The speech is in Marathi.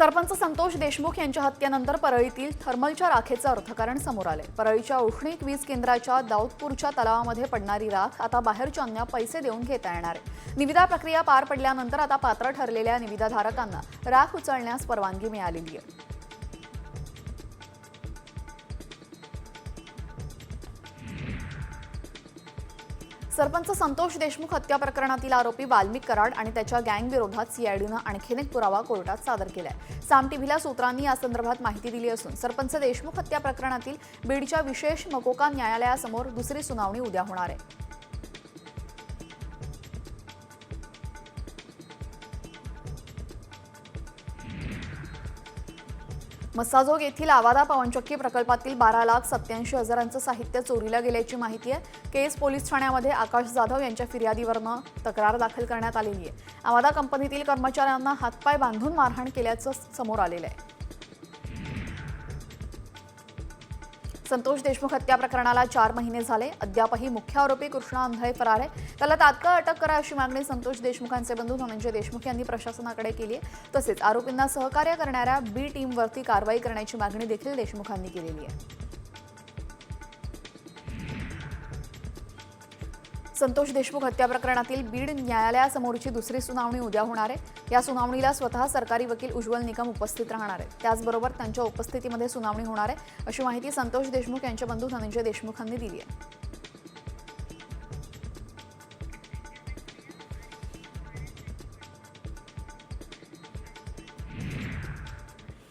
सरपंच संतोष देशमुख यांच्या हत्येनंतर परळीतील थर्मलच्या राखेचं अर्थकारण समोर आले परळीच्या औष्णिक वीज केंद्राच्या दाऊदपूरच्या तलावामध्ये पडणारी राख आता बाहेरच्यांना पैसे देऊन घेता येणार आहे. निविदा प्रक्रिया पार पडल्यानंतर आता पात्र ठरलेल्या निविदाधारकांना राख उचलण्यास परवानगी मिळालेली आहे. सरपंच संतोष देशमुख हत्या प्रकरणातील आरोपी वाल्मिक कराड आणि त्याच्या गँगविरोधात सीआयडीनं आणखीन एक पुरावा कोर्टात सादर केलाय. साम टीव्हीला सूत्रांनी या संदर्भात माहिती दिली असून सरपंच देशमुख हत्या प्रकरणातील बीडच्या विशेष मकोका न्यायालयासमोर दुसरी सुनावणी उद्या होणार आहे. मसाजोग येथील आवादा पवनचक्की प्रकल्पातील बारा लाख सत्याऐंशी हजारांचं साहित्य चोरीला गेल्याची माहिती आहे. केस पोलीस ठाण्यामध्ये आकाश जाधव यांच्या फिर्यादीवरनं तक्रार दाखल करण्यात आलेली आहे. आवादा कंपनीतील कर्मचाऱ्यांना हातपाय बांधून मारहाण केल्याचं समोर आलेलं आहे. संतोष देशमुख हत्या प्रकरणाला चार महिने झाले. अद्यापही मुख्य आरोपी कृष्णा अंधळे फरार आहे. त्याला तात्काळ अटक करा अशी मागणी संतोष देशमुखांचे बंधू धनंजय देशमुख यांनी प्रशासनाकडे केली आहे. तसेच आरोपींना सहकार्य करणाऱ्या बी टीमवरती कारवाई करण्याची मागणी देखील देशमुखांनी केलेली आहे. संतोष देशमुख हत्या प्रकरणातील बीड न्यायालयासमोरची दुसरी सुनावणी उद्या होणार आहे. या सुनावणीला स्वतः सरकारी वकील उज्ज्वल निकम उपस्थित राहणार आहेत. त्याचबरोबर त्यांच्या उपस्थितीमध्ये सुनावणी होणार आहे अशी माहिती संतोष देशमुख यांच्या बंधू धनंजय देशमुखांनी दिली आहे.